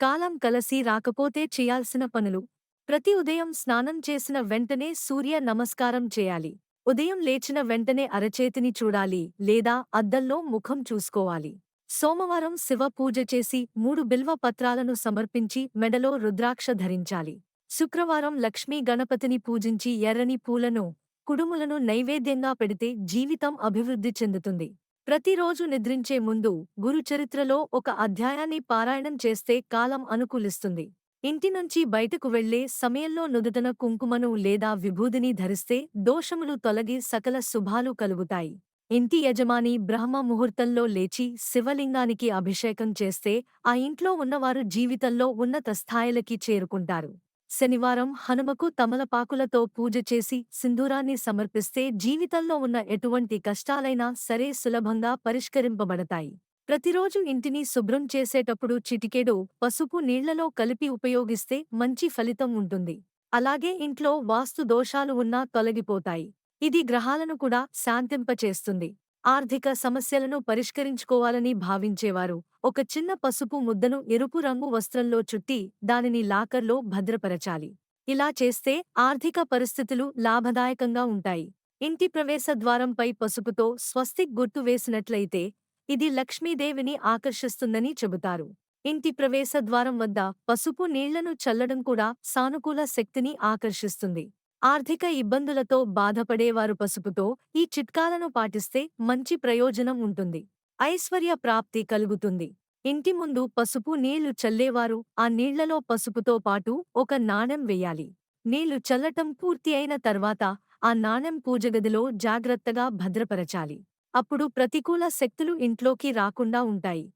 కాలం కలసి రాకపోతే చేయాల్సిన పనులు. ప్రతి ఉదయం స్నానం చేసిన వెంటనే సూర్య నమస్కారం చేయాలి. ఉదయం లేచిన వెంటనే అరచేతిని చూడాలి లేదా అద్దంలో ముఖం చూసుకోవాలి. సోమవారం శివ పూజ చేసి మూడు బిల్వ పత్రాలను సమర్పించి మెడలో రుద్రాక్ష ధరించాలి. శుక్రవారం లక్ష్మీ గణపతిని పూజించి ఎర్రని పూలను కుడుములను నైవేద్యంగా పెడితే జీవితం అభివృద్ధి చెందుతుంది. ప్రతిరోజు నిద్రించే ముందు గురుచరిత్రలో ఒక అధ్యాయాన్ని పారాయణం చేస్తే కాలం అనుకూలిస్తుంది. ఇంటి నుంచి బయటకు వెళ్ళే సమయంలో నుదుటన కుంకుమను లేదా విభూదిని ధరిస్తే దోషములు తొలగి సకల శుభాలు కలుగుతాయి. ఇంటి యజమాని బ్రహ్మ ముహూర్తంలో లేచి శివలింగానికి అభిషేకం చేస్తే ఆ ఇంట్లో ఉన్నవారు జీవితంలో ఉన్నత స్థాయిలకి చేరుకుంటారు. శనివారం హనుమకు తమలపాకులతో పూజ చేసి సింధూరాన్ని సమర్పిస్తే జీవితంలో ఉన్న ఎటువంటి కష్టాలైనా సరే సులభంగా పరిష్కరింపబడతాయి. ప్రతిరోజు ఇంటిని శుభ్రం చేసేటప్పుడు చిటికెడు పసుపు నీళ్ళలో కలిపి ఉపయోగిస్తే మంచి ఫలితం ఉంటుంది. అలాగే ఇంట్లో వాస్తు దోషాలు ఉన్నా తొలగిపోతాయి. ఇది గ్రహాలను కూడా శాంతింపచేస్తుంది. ఆర్థిక సమస్యలను పరిష్కరించుకోవాలని భావించేవారు. ఒక చిన్న పసుపు ముద్దను ఎరుపు రంగు వస్త్రంలో చుట్టి దానిని లాకర్లో భద్రపరచాలి. ఇలా చేస్తే ఆర్థిక పరిస్థితులు లాభదాయకంగా ఉంటాయి. ఇంటి ప్రవేశ ద్వారంపై పసుపుతో స్వస్తిక్ గుర్తు వేసినట్లయితే ఇది లక్ష్మీదేవిని ఆకర్షిస్తుందని చెబుతారు. ఇంటి ప్రవేశ ద్వారం వద్ద పసుపు నీళ్ళను చల్లడం కూడా సానుకూల శక్తిని ఆకర్షిస్తుంది. ఆర్థిక ఇబ్బందులతో బాధపడేవారు పసుపుతో ఈ చిట్కాలను పాటిస్తే మంచి ప్రయోజనం ఉంటుంది. ఐశ్వర్య ప్రాప్తి కలుగుతుంది. ఇంటి ముందు పసుపు నీళ్ళు చల్లేవారు ఆ నీళ్ళలో పసుపుతో పాటు ఒక నాణెం వెయ్యాలి నీళ్ళు చల్లటం పూర్తి అయిన తర్వాత ఆ నాణెం పూజగదిలో జాగ్రత్తగా భద్రపరచాలి. అప్పుడు ప్రతికూల శక్తులు ఇంట్లోకి రాకుండా ఉంటాయి.